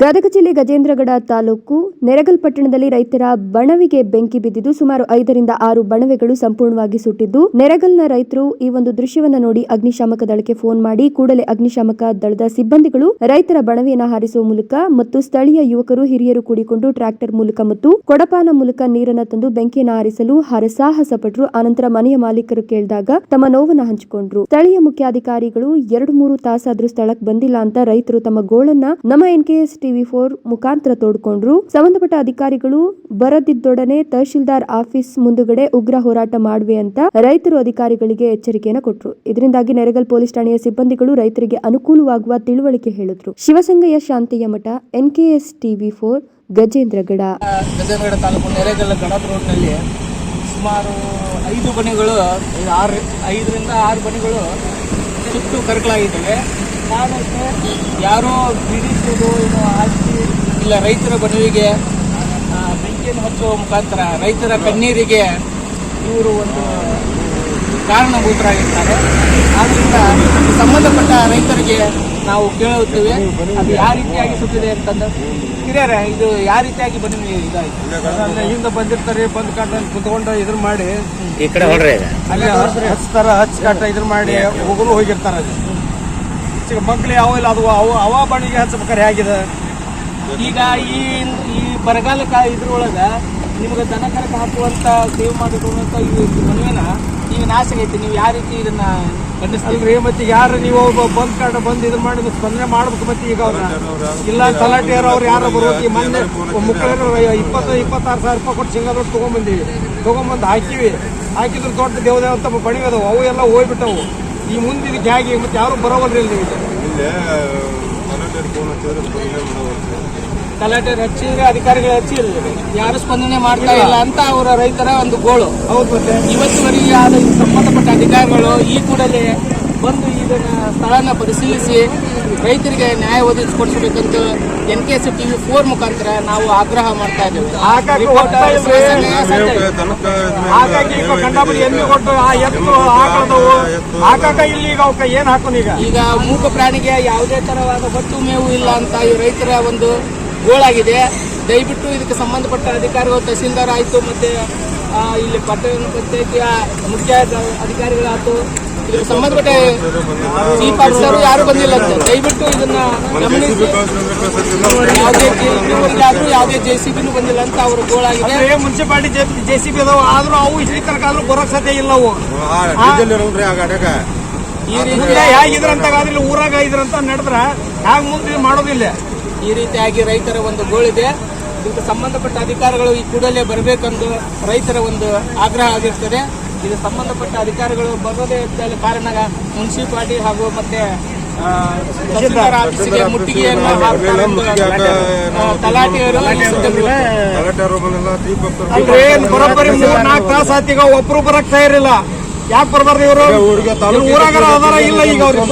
ಗದಗ ಜಿಲ್ಲೆ ಗಜೇಂದ್ರಗಡ ತಾಲೂಕು ನೆರಗಲ್ ಪಟ್ಟಣದಲ್ಲಿ ರೈತರ ಬಣವಿಗೆ ಬೆಂಕಿ ಬಿದ್ದಿದ್ದು ಸುಮಾರು ಐದರಿಂದ ಆರು ಬಣವೆಗಳು ಸಂಪೂರ್ಣವಾಗಿ ಸುಟ್ಟಿದ್ದು, ನೆರಗಲ್ನ ರೈತರು ಈ ಒಂದು ದೃಶ್ಯವನ್ನು ನೋಡಿ ಅಗ್ನಿಶಾಮಕ ದಳಕ್ಕೆ ಫೋನ್ ಮಾಡಿ ಕೂಡಲೇ ಅಗ್ನಿಶಾಮಕ ದಳದ ಸಿಬ್ಬಂದಿಗಳು ರೈತರ ಬಣವೆಯನ್ನು ಹಾರಿಸುವ ಮೂಲಕ ಮತ್ತು ಸ್ಥಳೀಯ ಯುವಕರು, ಹಿರಿಯರು ಕೂಡಿಕೊಂಡು ಟ್ರ್ಯಾಕ್ಟರ್ ಮೂಲಕ ಮತ್ತು ಕೊಡಪಾನ ಮೂಲಕ ನೀರನ್ನು ತಂದು ಬೆಂಕಿಯನ್ನು ಹಾರಿಸಲು ಹರಸಾಹಸ ಪಟ್ಟರು ಆನಂತರ ಮನೆಯ ಮಾಲೀಕರು ಕೇಳಿದಾಗ ತಮ್ಮ ನೋವನ್ನು ಹಂಚಿಕೊಂಡ್ರು. ಸ್ಥಳೀಯ ಮುಖ್ಯಾಧಿಕಾರಿಗಳು ಎರಡು ಮೂರು ತಾಸಾದರೂ ಸ್ಥಳಕ್ಕೆ ಬಂದಿಲ್ಲ ಅಂತ ರೈತರು ತಮ್ಮ ಗೋಳನ್ನ ನಮ್ಮ ಎನ್ಕೆಎಸ್ ಟಿವಿ ಫೋರ್ ಮುಖಾಂತರ ತೋಡ್ಕೊಂಡ್ರು. ಸಂಬಂಧಪಟ್ಟ ಅಧಿಕಾರಿಗಳು ಬರದಿದ್ದೊಡನೆ ತಹಶೀಲ್ದಾರ್ ಆಫೀಸ್ ಮುಂದುಗಡೆ ಉಗ್ರ ಹೋರಾಟ ಮಾಡುವೆ ಅಂತ ರೈತರು ಅಧಿಕಾರಿಗಳಿಗೆ ಎಚ್ಚರಿಕೆಯನ್ನು ಕೊಟ್ಟರು ಇದರಿಂದಾಗಿ ನೆರಗಲ್ ಪೊಲೀಸ್ ಠಾಣೆಯ ಸಿಬ್ಬಂದಿಗಳು ರೈತರಿಗೆ ಅನುಕೂಲವಾಗುವ ತಿಳುವಳಿಕೆ ಹೇಳಿದ್ರು. Shivasangayya Shantiyamath, NKS TV four Gajendragad Gajendragad taluk ನೆರೆಗಲ್ಲ ಗಡದ ರೋಡ್ನಲ್ಲಿ ಸುಮಾರು ಐದು ಬನಿಗಳು ಆರು ಐದರಿಂದ ಆರು ಬನಿಗಳು ಕರಕಲಾಗಿದ್ದಾವೆ. ಕಾರಣಕ್ಕೆ ಯಾರೋ ಬಿಡಿಸೋದು ಏನು ಆಸ್ತಿ ಇಲ್ಲ ರೈತರ ಬಣವಿಗೆ ಆ, ಬೆಂಕಿಯನ್ನು ಹಚ್ಚುವ ಮುಖಾಂತರ ರೈತರ ಕಣ್ಣೀರಿಗೆ ಇವರು ಒಂದು ಕಾರಣಭೂತರಾಗಿರ್ತಾರೆ. ಆದ್ದರಿಂದ ಸಂಬಂಧಪಟ್ಟ ರೈತರಿಗೆ ನಾವು ಕೇಳುತ್ತೇವೆ ಅದು ಯಾವ ರೀತಿಯಾಗಿ ಸುತ್ತಿದೆ ಅಂತಂದ್ರೆ ಹಿರಿಯರ ಇದು ಯಾವ ರೀತಿಯಾಗಿ ಬನ್ನಿ ಇದಾಯ್ತು? ಹಿಂದೆ ಬಂದಿರ್ತಾರೆ ಬಂದ್ ಕಾಟ ಕುತ್ಕೊಂಡು ಇದ್ರ ಮಾಡಿ. ಈ ಕಡೆ ಹೊಡ್ರಿ. ಈಗ ಅಲ್ಲಿ ಹಚ್ತಾರ ಹಚ್ಚ ಕಾಟ ಇದ್ರ ಮಾಡಿ ಹೋಗಲು ಹೋಗಿರ್ತಾರ ಮಕ್ಳು ಯಾವ ಇಲ್ಲ, ಅದು ಅವ ಅವ ಬಣಿಗೆ ಹಚ್ಬೇಕಾರೆ ಹೇಗಿದೆ ಈಗ ಈ ಈ ಬರಗಾಲ ಕಾ ಇದ್ರೊಳಗ ನಿಮ್ಗೆ ದನ ಕರಕ ಹಾಕುವಂತ, ಸೇವ್ ಮಾಡಿಕೊಳ್ಳುವಂತ ಈ ಮನವಿನ ಈಗ ನಾಶ ಆಗೈತಿ ನೀವು ಯಾವ ರೀತಿ ಇದನ್ನ ಅಲ್ರಿ, ಮತ್ತೆ ಯಾರು ನೀವು ಬಂದ್ ಕಾರಣ ಬಂದು ಇದು ಮಾಡಿ ಸ್ಪಂದನೆ ಮಾಡ್ಬೇಕು ಮತ್ತೆ ಈಗ ಅವ್ರ ಇಲ್ಲ ತಲಾಟೆಯರು ಅವ್ರು ಯಾರು ಬರೋದು ಮೊನ್ನೆ ಮಕ್ಕಳು ಇಪ್ಪತ್ತು ಇಪ್ಪತ್ತಾರು ಸಾವಿರ ರೂಪಾಯಿ ಕೊಟ್ಟು ಶೇಂಗಾ ದೊಡ್ಡ ತೊಗೊಂಬಂದಿವಿ. ತೊಗೊಂಬಂದು ಹಾಕಿವಿ. ಹಾಕಿದ್ರು ದೊಡ್ಡ ದೇವದೇವ ಅಂತ ಬಣಿ ಅದಾವು. ಅವು ಎಲ್ಲ ಹೋಗ್ಬಿಟ್ಟವು. ಈ ಮುಂದೆ ಇದಕ್ಕೆ ಹೇಗೆ ಮತ್ತೆ ಯಾರು ಬರೋವಲ್ರಿ ಇಲ್ಲಿ ಈಗ ತಲಾಟೆ ಹಚ್ಚಿದ್ರೆ ಅಧಿಕಾರಿಗಳು ಹಚ್ಚಿ ಯಾರು ಸ್ಪಂದನೆ ಮಾಡ್ತಾ ಇಲ್ಲ ಅಂತ ಅವರ ರೈತರ ಒಂದು ಗೋಳು. ಹೌದು ಮತ್ತೆ. ಇವತ್ತುವರೆಗೆ ಆದ ಸಂಬಂಧಪಟ್ಟ ಅಧಿಕಾರಿಗಳು ಈ ಕೂಡಲೇ ಬಂದು ಇದನ್ನ ಸ್ಥಳನ ಪರಿಶೀಲಿಸಿ ರೈತರಿಗೆ ನ್ಯಾಯ ಒದಗಿಸಿಕೊಡಿಸಬೇಕಂತ N K S TV four ಮುಖಾಂತರ ನಾವು ಆಗ್ರಹ ಮಾಡ್ತಾ ಇದ್ದೇವೆ. ಹಾಗಾಗಿ ಈಗ ಕಂಡಾಪಟ್ಟಿ ಎಮ್ಮೆ ಕೊಟ್ಟು ಆ ಎತ್ತು ಆಕಳದವು ಹಾಕಾಕ ಇಲ್ಲಿ ಈಗ ಅವಕ್ಕೆ ಏನ್ ಹಾಕೋನ್ ಈಗ? ಈಗ ಮೂಕ ಪ್ರಾಣಿಗೆ ಯಾವುದೇ ತರವಾದ ಹೊತ್ತು ಮೇವು ಇಲ್ಲ ಅಂತ ಈ ರೈತರ ಒಂದು ಗೋಳಾಗಿದೆ. ದಯವಿಟ್ಟು ಇದಕ್ಕೆ ಸಂಬಂಧಪಟ್ಟ ಅಧಿಕಾರಿಗಳು, ತಹಸೀಲ್ದಾರ್ ಆಯಿತು, ಮತ್ತೆ ಇಲ್ಲಿ ಪಟ್ಟಣ ಪಂಚಾಯತಿಯ ಮುಖ್ಯ ಅಧಿಕಾರಿಗಳಾಯ್ತು ಸಂಬಂಧಪಟ್ಟ ಚೀಫ್ ಆಫೀಸರ್ ಯಾರು ಬಂದಿಲ್ಲ ಅಂತ. ದಯವಿಟ್ಟು ಇದನ್ನ ಗಮನಿಸಿ. ಯಾವುದೇ ಆದ್ರೂ ಯಾವುದೇ ಜೆ ಸಿ ಬಿನೂ ಬಂದಿಲ್ಲ ಅಂತ ಅವರು ಗೋಳಾಗಿದೆ ಅಂದ್ರೆ ಮುನ್ಸಿಪಾಲಿಟಿ ಜೆ ಸಿ ಬಿ ಅದಾವ ಆದ್ರೂ ಅವು ಇಲ್ಲಿ ತನಕ ಆದ್ರೂ ಬರೋಕ್ ಸಾಧ್ಯ ಇಲ್ಲ ಅವು. ಈ ರೀತಿ ಹೇಗಿದ್ರಂತ ಆದ್ರೆ ಊರಾಗ ಇದ್ರಂತ ನಡೆದ್ರ ಹ್ಯಾಗ ಮುಂದೆ ಮಾಡೋದಿಲ್ಲ ಈ ರೀತಿಯಾಗಿ ರೈತರ ಒಂದು ಗೋಳಿದೆ ಇದಕ್ಕೆ ಸಂಬಂಧಪಟ್ಟ ಅಧಿಕಾರಿಗಳು ಈ ಕೂಡಲೇ ಬರಬೇಕೆಂದು ರೈತರ ಒಂದು ಆಗ್ರಹ ಆಗಿರ್ತದೆ. ಇದು ಸಂಬಂಧಪಟ್ಟ ಅಧಿಕಾರಿಗಳು ಬರೋದೇ ಇದ್ದಲ್ಲಿ ಕಾರಣ ಮುನ್ಸಿಪಾಲಿಟಿ ಹಾಗೂ ಮತ್ತೆ ಬರೋಬ್ಬರಿ ಮೂರ್ ನಾಲ್ಕು ತಾಸು ಆತೀಗ ಒಬ್ರು ಬರಕ್ ತಯಾರಿಲ್ಲ. ಯಾಕೆ ಬರ್ಬಾರ್ದು ಇವರು? ಊರಾಗ ಆಧಾರ ಇಲ್ಲ ಈಗ ಅವ್ರು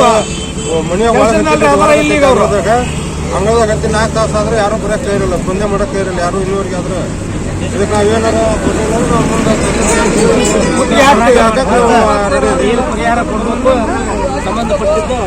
ಆಧಾರ ಇಲ್ಲ ಈಗ ಅವ್ರು. ಹಂಗದಾಗಂತ ನಾಲ್ಕು ತಾಸು ಆದ್ರೆ ಯಾರು ಬರಕ್ ಇರಲಿಲ್ಲ ಸ್ಪಂದನೆ ಮಾಡಕ್ ಇರಲಿಲ್ಲ ಯಾರು ಇಲ್ಲಿವರೆಗೆ ಆದ್ರೆ. ಇದಕ್ಕೆ ನಾವೇನಾರ ಪರಿಹಾರ ಕೊಡಬೇಕು ಸಂಬಂಧಪಟ್ಟಿದ್ದು